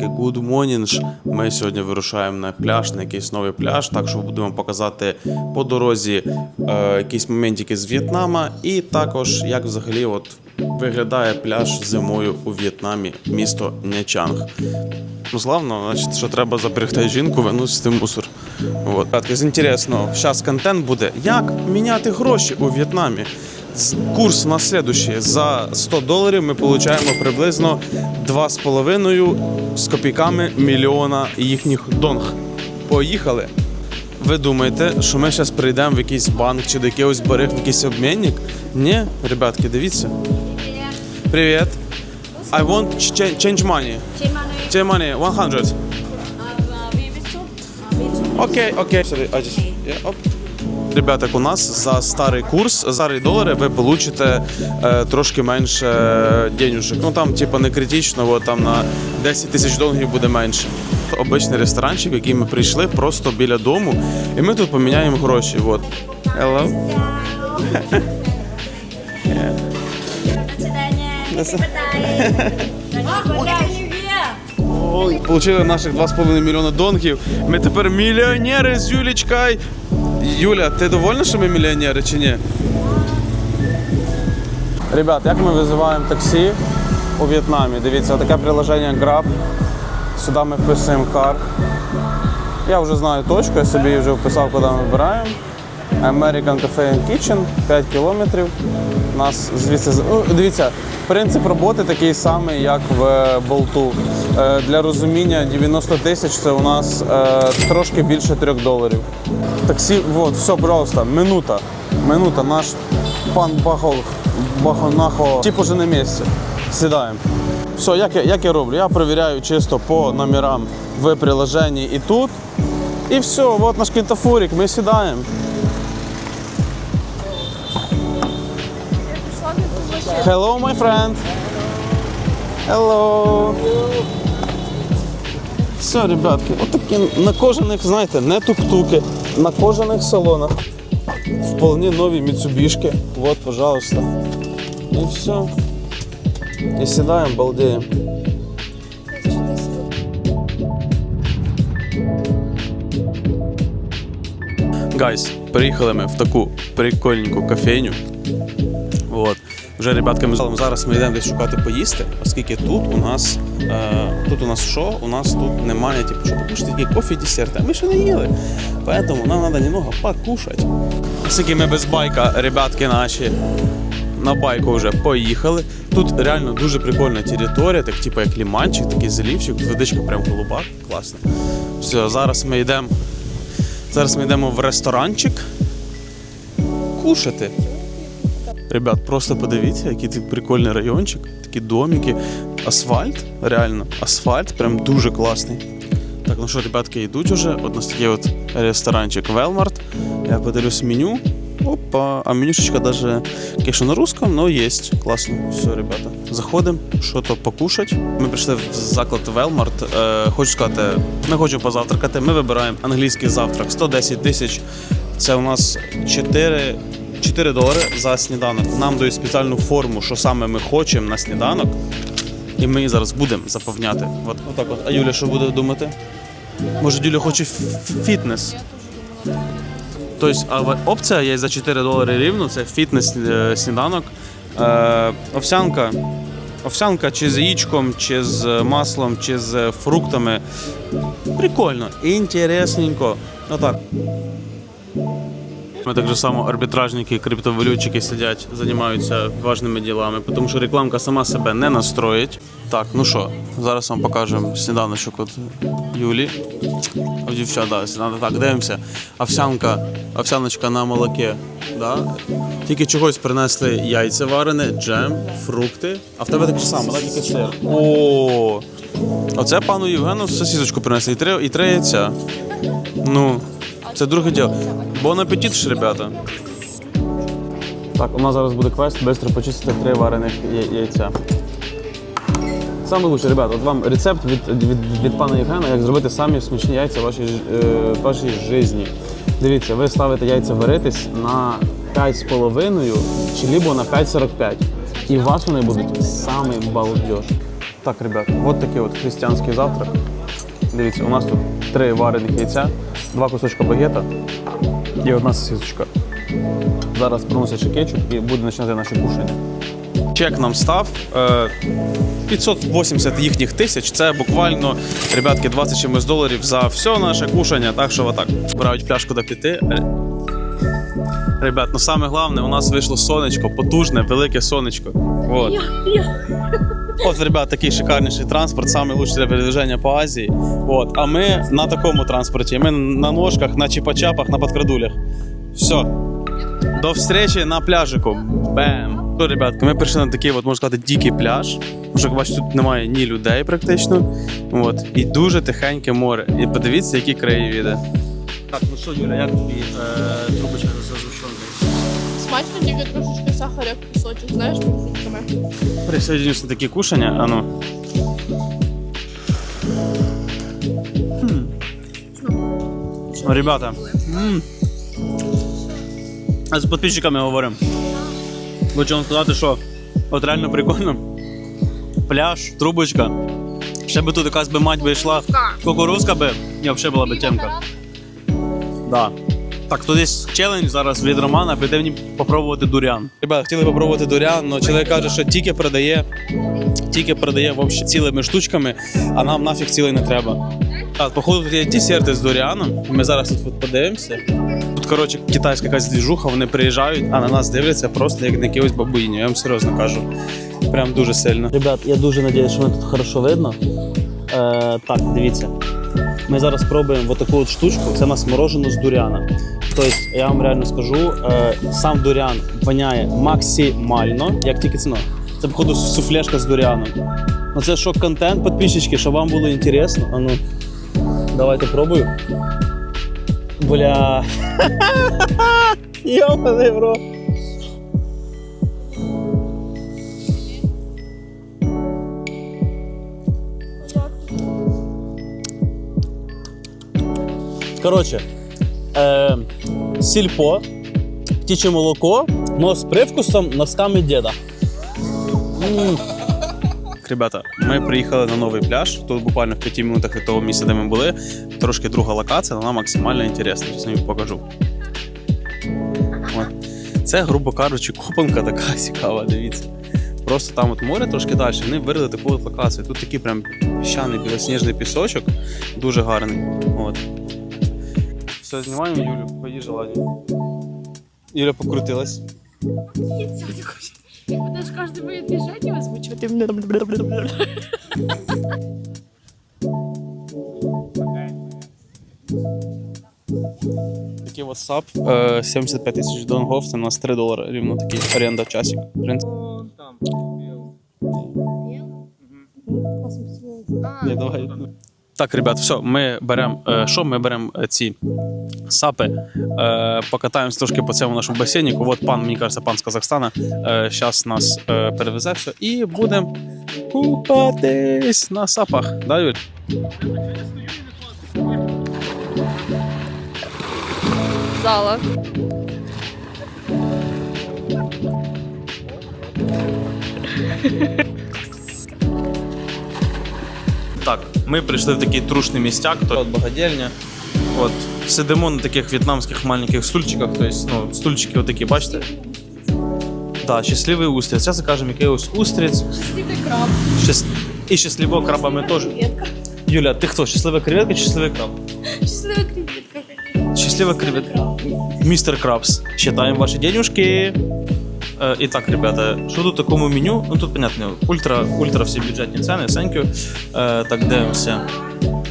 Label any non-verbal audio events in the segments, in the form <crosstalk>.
ребятки, good morning. Ми сьогодні вирушаємо на пляж, на якийсь новий пляж. Так що будемо показати по дорозі е, якісь моментики з В'єтнама, і також як взагалі от виглядає пляж зимою у В'єтнамі, місто Нячанг. Ну, славно, значить, що треба запрягти жінку, виносити мусор. От. Ребятки, з інтересного, зараз контент буде, як міняти гроші у В'єтнамі. Курс у нас слідущий. За 100 доларів ми отримуємо приблизно 2,5 з копійками мільйона їхніх донг. Поїхали. Ви думаєте, що ми зараз прийдемо в якийсь банк чи до якогось бариг в якийсь обмінник? Ні, ребятки, дивіться. Привіт. I want change money. Change money, 100. uh, uh, we will show. Uh, we'll show. Окей, окей. Sorry, I just... yeah, оп. Ребята, у нас за старий курс, за старі долари, ви получите е, трошки менше е, денюжок. Ну там, типу, не критично, бо там на 10 тисяч доларів буде менше. Обичний ресторанчик, в який ми прийшли просто біля дому, і ми тут поміняємо гроші. Вот. Hello. Ой, Получили наших 2,5 мільйона донгів. Ми тепер мільйонери з Юлічкою. Юля, ти довольна, що ми мільйонери чи ні? Ребят, як ми визиваємо таксі у В'єтнамі? Дивіться, таке приложення Grab. Сюди ми вписуємо кар. Я вже знаю точку, я собі вже вписав, куди ми вибираємо. American Cafe and Kitchen, 5 кілометрів. Нас звідси ну, дивіться, принцип роботи такий самий, як в болту. Е, Для розуміння 90 тисяч це у нас е, трошки більше 3 доларів. Таксі, от, все, пожалуйста, минута. Минута, наш пан Бахол, Бахонахо, тип уже на місці. Сідаємо. Все, як я, як я роблю? Я перевіряю чисто по номерам в приложенні і тут. І все, от наш кінтафурик, ми сідаємо. Hello, my friend. Hello. Все, ребятки, отакі на кожаних, знаєте, не тук-туки, на кожаных салонах. Вполне нові Митсубишки. Вот, пожалуйста. И все. И седаем, балдеем. Гайс, приїхали ми в таку прикольненьку кофейню. Вже ребятки, ми з- зараз ми йдемо десь шукати поїсти, оскільки тут у нас е, тут у нас що? У нас тут немає, типу, що покушати, тільки кофе, десерт. А ми ще не їли. Поэтому нам треба немного покушати. Оскільки ми без байка, ребятки наші на байку вже поїхали. Тут реально дуже прикольна територія, так типу як ліманчик, такий залівчик, водичка прям голуба, класно. Все, зараз ми йдемо. Зараз ми йдемо в ресторанчик кушати. Ребят, просто подивіться, який тут прикольний райончик, такі домики, асфальт, реально, асфальт, прям дуже класний. Так, ну що, ребятки, йдуть уже. От у нас такий от ресторанчик Велмарт. Я подивлюсь меню. Опа, а менюшечка даже, конечно, на русском, но есть. Классно. Все, ребята. Заходимо, що то покушать. Ми прийшли в заклад Велмарт. Е, хочу сказати, ми хочемо позавтракати. Ми вибираємо англійський завтрак 110 тисяч. Це у нас 4 4 долари за сніданок. Нам дають спеціальну форму, що саме ми хочемо на сніданок. І ми її зараз будемо заповняти. От, отак от. А Юля що буде думати? Може, Юля хоче фітнес? Тобто, опція є за 4 долари рівно, це фітнес е, сніданок. Е, овсянка. Овсянка чи з яєчком, чи з маслом, чи з фруктами. Прикольно, інтересненько. Отак. Ми так же само арбітражники, криптовалютчики сидять, займаються важними ділами, тому що рекламка сама себе не настроїть. Так, ну що, зараз вам покажемо сніданочок от Юлі. У дівчат, да, сніданок. Так, дивимося. Овсянка, овсяночка на молоке. Да? Тільки чогось принесли яйця варене, джем, фрукти. А в тебе таке ж саме, так, тільки сир. О, оце пану Євгену сосісочку принесли і три, і три яйця. Ну, це друге діло. Бон апетит ж, ребята. Так, у нас зараз буде квест, швидко почистити три варених яйця. Саме лучше, ребята, от вам рецепт від, від, від пана Євгена, як зробити самі смачні яйця в вашій, е, вашій житті. Дивіться, ви ставите яйця варитись на 5,5 чи либо на 5,45. І у вас вони будуть самий балдеж. Так, Так, ребят, от такий от християнський завтрак. Дивіться, у нас тут три варених яйця, два кусочка багета і одна сосисочка. Зараз приносять ще кетчуп і буде починати наше кушання. Чек нам став е, 580 їхніх тисяч. Це буквально, ребятки, 20 чимось доларів за все наше кушання. Так що отак. Збирають пляшку до п'яти. Ребят, ну саме головне, у нас вийшло сонечко, потужне, велике сонечко. Вот. От, ребят, такий шикарніший транспорт, лучший для передвиження по Азії. От. А ми на такому транспорті. Ми на ножках, на чіпачапах, на подкрадулях. Все. До встречі на пляжику. Бем! То, ребятки, ми прийшли на такий, от, можна сказати, дикий пляж. Може, бачите, тут немає ні людей практично. От. І дуже тихеньке море. І подивіться, які краєвіди. Так, ну що, Юля, як тобі е, трубочка? Смачно тільки трошечки сахаря кусочок, знаєш, між зубками. Присоединюсь на такі кушання, а ну. М. Ну, Ребята, м. а з підписчиками говоримо. Хочу вам сказати, що от реально прикольно. Пляж, трубочка. Ще би тут якась би мать би йшла. Кукурузка би, і взагалі була би темка. Да. Так, тут є челендж зараз від Романа, піде мені попробувати дурян. Ребята, хотіли попробувати дурян, але чоловік каже, що тільки продає, тільки продає вообще цілими штучками, а нам нафіг цілий не треба. Так, походу тут є десерти з дуріаном. Ми зараз тут от подивимося. Тут, коротше, китайська якась двіжуха, вони приїжджають, а на нас дивляться просто як на якихось бабуїню. Я вам серйозно кажу. Прям дуже сильно. Ребят, я дуже сподіваюся, що мене тут хорошо видно. Е, так, дивіться. Ми зараз пробуємо таку от штучку. Це у нас морожено з дуряна. Тобто, я вам реально скажу, е, сам дурян воняє максимально, як тільки ціно. Це, походу, суфлешка з дуряном. Ну це що контент, підписчики, щоб вам було інтересно. А ну, давайте пробую. Бля. <laughs> Йобаний, бро. Коротше, е, сільпо, птіче молоко, но з привкусом носками діда. Ребята, ми приїхали на новий пляж. Тут буквально в 5 минутах від того місця, де ми були. Трошки друга локація, вона максимально інтересна. Зараз я вам покажу. От. Це, грубо кажучи, копанка така <laughs> цікава, дивіться. Просто там от море трошки далі. Вони вирили таку от локацію. Тут такий прям піщаний білосніжний пісочок, дуже гарний. От. Все, знімаємо Юлю, пої желання. Юля покрутилась. Будеш кожне моє движення озвучувати. Такий от сап, е, 75 тисяч донгов, це у нас 3 долари рівно такий оренда часик. В принципі, Ні, давай. Так, ребят, все, ми беремо. Що ми беремо е, ці сапи, е, покатаємось трошки по цьому нашому басейнику. От пан, мені кажеться, пан з Казахстана. Зараз нас е, перевезе все і будемо купатись на сапах. Да, Юль? Зала. Так, ми прийшли в такий трушний містяк, то от багадільня. От сидимо на таких в'єтнамських маленьких стульчиках, тобто, ну, стульчики отакі, бачите? Да, щасливий устриць. Зараз закажемо якийсь устриць. Щасливий краб. Щас... І щасливого краба ми теж. Креветка. Юля, ти хто? Щаслива креветка чи щасливий краб? Щаслива креветка. Щаслива креветка. Містер Крабс. Считаємо ваші денюжки. Е, і так, ребята, що тут такому меню? Ну тут, понятно, ультра, ультра всі бюджетні ціни, thank you. Е, так, дивимося.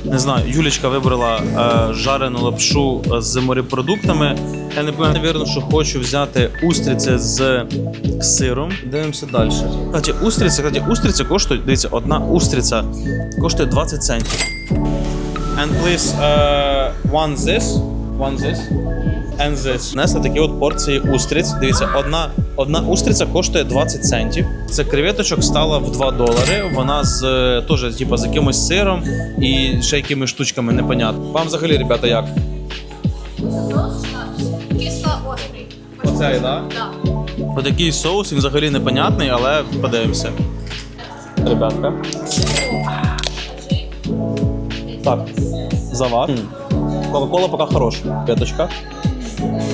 Не знаю, Юлічка вибрала е, жарену лапшу з морепродуктами. Я не пам'ятаю, навірно, що хочу взяти устриці з сиром. Дивимося далі. Кстати, устриці, кстати, устриці коштують, дивіться, одна устриця коштує 20 центів. And please, uh, one this, one this, and this. Несли такі от порції устриць. Дивіться, одна, одна устриця коштує 20 центів. Це креветочок стала в 2 долари. Вона з е, теж типу, з якимось сиром і ще якимись штучками, непонятно. Вам взагалі, ребята, як? Кисло острий. Оцей, да? Да. Отакий соус, він взагалі непонятний, але подивимося. Ребятка. Так, завар. Кока-кола пока хорошая. Пяточка.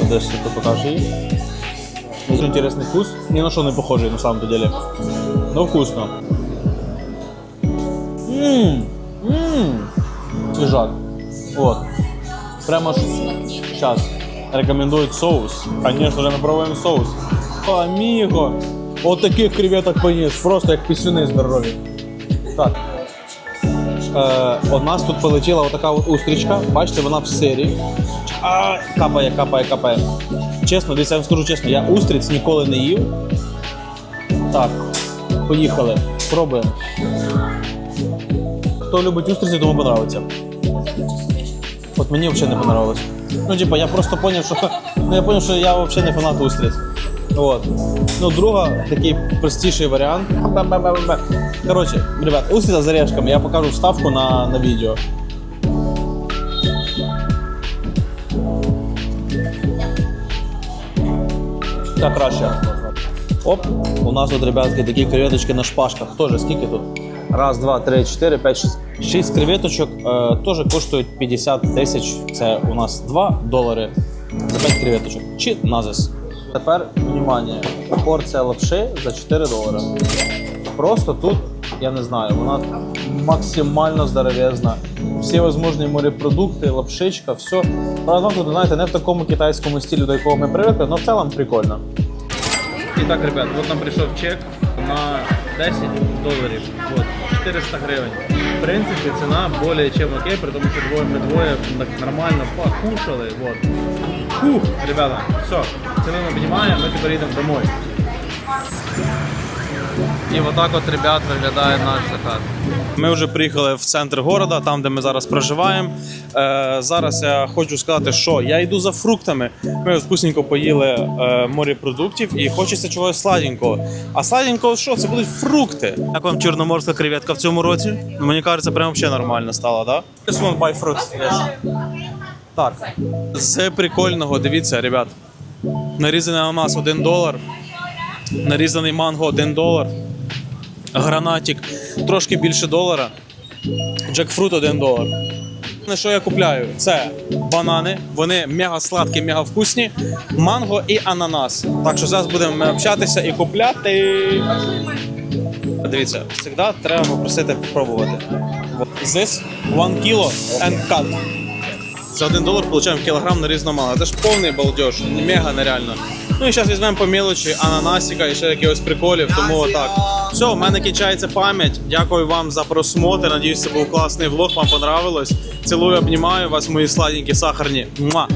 Десь тут покажи її. Дуже интересный вкус. Ни на что не похожий на самом деле. Но вкусно. Ммм. Ммм. Свежак. Вот. Прямо ж сейчас рекомендують соус. Конечно же, ми пробуємо соус. Аміго. От таких креветок поніс, просто як пісюни здорові. Так. Е, у нас тут полетіла отака от устрічка. Бачите, вона в сирі. А, капає, капає, капає. Чесно, десь я вам скажу чесно, я устриць ніколи не їв. Так, поїхали. Пробуємо. Хто любить устриці, тому подобається. От мені взагалі не понравилось. Ну, типа, я просто поняв, що ну, я поняв, що я взагалі не фанат устриць. От. Ну, друга, такий простіший варіант. Коротше, ребят, устриця з орешками, я покажу вставку на, на відео. Так краща? Оп, у нас тут, ребятки, такі креветочки на шпажках. Тоже скільки тут? Раз, два, три, чотири, п'ять, шість. Шість креветочок е, теж коштують 50 тисяч. Це у нас 2 долари за 5 креветочок. Чи назис. Тепер, внимание, порція лапши за 4 долари. Просто тут, я не знаю, вона максимально здоровезна. Всі можливі морепродукти, лапшичка, все. Правда, тут, знаєте, не в такому китайському стилі, до якого ми привикли, але в цілому прикольно. Итак, ребят, вот нам пришел чек на 10 доларів. Вот, 400 гривень. В принципі, ціна більше чем окей, при тому, що двоє ми двоє так нормально покушали. Вот. Фух, ребята, все, ціну ми піднімаємо, ми тепер їдемо домой. І отак от, ребят, виглядає наш закат. Ми вже приїхали в центр города, там де ми зараз проживаємо. Е, зараз я хочу сказати, що я йду за фруктами. Ми вкусненько поїли е, морепродуктів і хочеться чогось сладенького. А сладенького що? Це будуть фрукти. Як вам чорноморська креветка в цьому році? Мені кажеться, прям взагалі нормально стала, да? Just one buy fruit. Yes. Так. З прикольного, дивіться, ребят. Нарізаний ананас 1 долар. Нарізаний манго 1 долар гранатик трошки більше долара, джекфрут 1 долар. На що я купляю? Це банани, вони мега сладкі, мега вкусні, манго і ананас. Так що зараз будемо общатися і купляти. Дивіться, завжди треба попросити попробувати. This one kilo and cut. За 1 долар получаємо кілограм нарізаного манго. Це ж повний балдеж, мега нереально. Ну і зараз візьмемо по мілочі ананасіка і ще якихось приколів, тому так. Все, в мене кінчається пам'ять. Дякую вам за просмотр. Надіюсь, це був класний влог. Вам понравилось. Цілую, обнімаю вас, мої сладенькі сахарні. Муа!